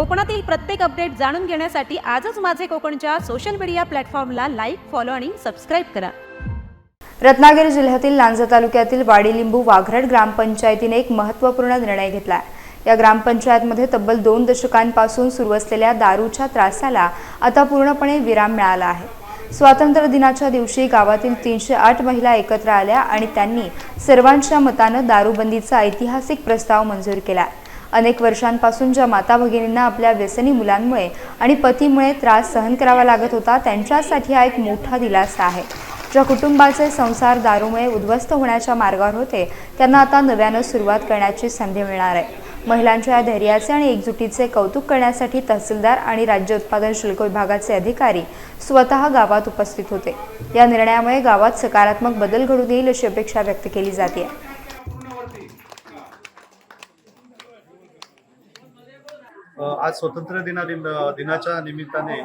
कोकणातील प्रत्येक अपडेट जाणून घेण्यासाठी आजच माझे कोकणच्या सोशल मीडिया प्लॅटफॉर्मला लाईक फॉलो आणि सबस्क्राईब करा. रत्नागिरी जिल्ह्यातील लांजा तालुक्यातील वाडीलिंबू वाघरड ग्रामपंचायतीने एक महत्त्वपूर्ण निर्णय घेतला. या ग्रामपंचायतमध्ये तब्बल दोन दशकांपासून सुरू असलेल्या दारूच्या त्रासाला आता पूर्णपणे विराम मिळाला आहे. स्वातंत्र्य दिनाच्या दिवशी गावातील तीनशे आठ महिला एकत्र आल्या आणि त्यांनी सर्वांच्या मतानं दारूबंदीचा ऐतिहासिक प्रस्ताव मंजूर केला. अनेक वर्षांपासून ज्या माता भगिनींना आपल्या व्यसनी मुलांमुळे आणि पतीमुळे त्रास सहन करावा लागत होता त्यांच्यासाठी हा एक मोठा दिलासा आहे. ज्या कुटुंबाचे संसार दारूमुळे उद्ध्वस्त होण्याच्या मार्गावर होते त्यांना आता नव्यानं सुरुवात करण्याची संधी मिळणार आहे. महिलांच्या या धैर्याचे आणि एकजुटीचे कौतुक करण्यासाठी तहसीलदार आणि राज्य उत्पादन शुल्क विभागाचे अधिकारी स्वतः गावात उपस्थित होते. या निर्णयामुळे गावात सकारात्मक बदल घडून येईल अशी अपेक्षा व्यक्त केली जाते. आज स्वातंत्र्य दिना दिन- दिनाच्या निमित्ताने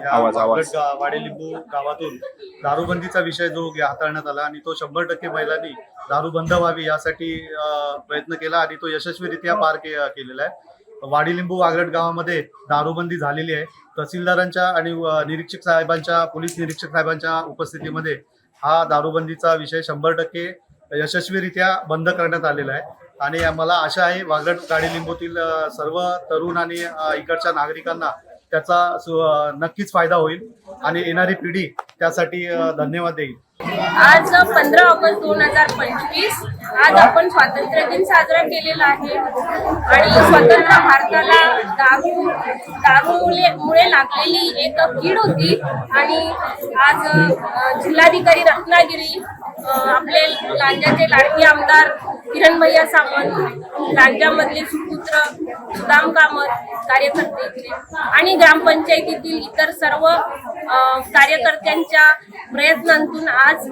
वाडेलिंबू गावातून दारूबंदीचा विषय जो हाताळण्यात आला आणि तो शंभर टक्के महिलांनी दारू बंद व्हावी यासाठी प्रयत्न केला आणि तो यशस्वीरित्या पार के- केलेला आहे. वाडीलिंबू वागड गावामध्ये दारूबंदी झालेली आहे. तहसीलदारांच्या आणि निरीक्षक साहेबांच्या पोलीस निरीक्षक साहेबांच्या उपस्थितीमध्ये हा दारूबंदीचा विषय शंभर टक्के यशस्वीरित्या बंद करण्यात आलेला आहे. आणि मला आशा आहे वागड काळी लिंबूतील सर्व तरुण आणि इकडच्या नागरिकांना त्याचा नक्कीच फायदा होईल आणि येणारी पिढी त्यासाठी धन्यवाद देईल. आज पंधरा ऑगस्ट दोन हजार पंचवीस. आज आपण स्वातंत्र्य दिन साजरा केलेला आहे. आणि स्वतंत्र भारताला दारू दारूमुळे मुळे लागलेली एक कीड होती. आणि आज जिल्हाधिकारी रत्नागिरी आपले लांजाचे लाडके आमदार किरण भैया सावंत लांजामधले सुपुत्र सुदाम कामत कार्यकर्ते इथले आणि ग्रामपंचायतीतील इतर सर्व कार्यकर्त्यांच्या प्रयत्नांतून आज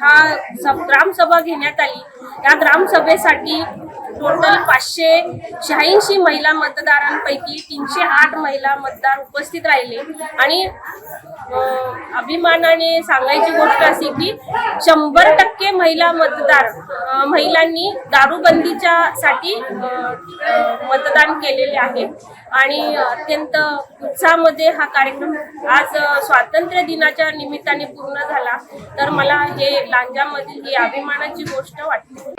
हा सब- ग्रामसभा घेण्यात आली. या ग्रामसभेसाठी टोटल पाचशे शहाऐंशी महिला मतदारांपैकी तीनशे आठ महिला मतदार उपस्थित राहिले आणि अभिमानाने सांगायची गोष्ट अशी की शंभर टक्के महिला मतदार महिलांनी दारूबंदीच्या साठी मतदान केलेले आहे. आणि अत्यंत उत्साहामध्ये हा कार्यक्रम आज स्वातंत्र्य दिनाच्या निमित्ताने पूर्ण झाला. तर मला हे लांजामधील ही अभिमानाची गोष्ट वाटते.